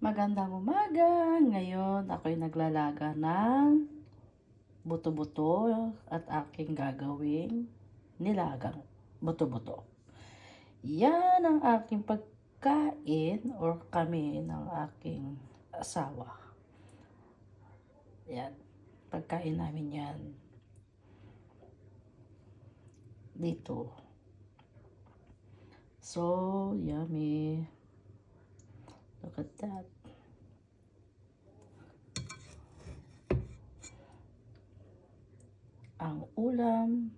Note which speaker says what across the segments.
Speaker 1: Magandang umaga! Ngayon, ako'y naglalaga ng buto-buto at aking gagawing nilagang buto-buto. Yan ang aking pagkain or kami ng aking asawa. Yan. Pagkain namin yan. Dito. So, yummy. At that. Ang ulam,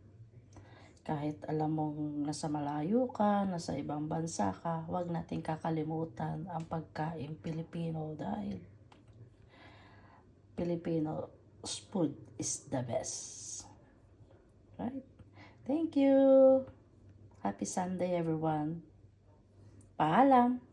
Speaker 1: kahit alam mong nasa malayo ka, nasa ibang bansa ka, huwag nating kakalimutan ang pagkain Pilipino dahil Filipino food is the best. Right? Thank you. Happy Sunday everyone. Paalam.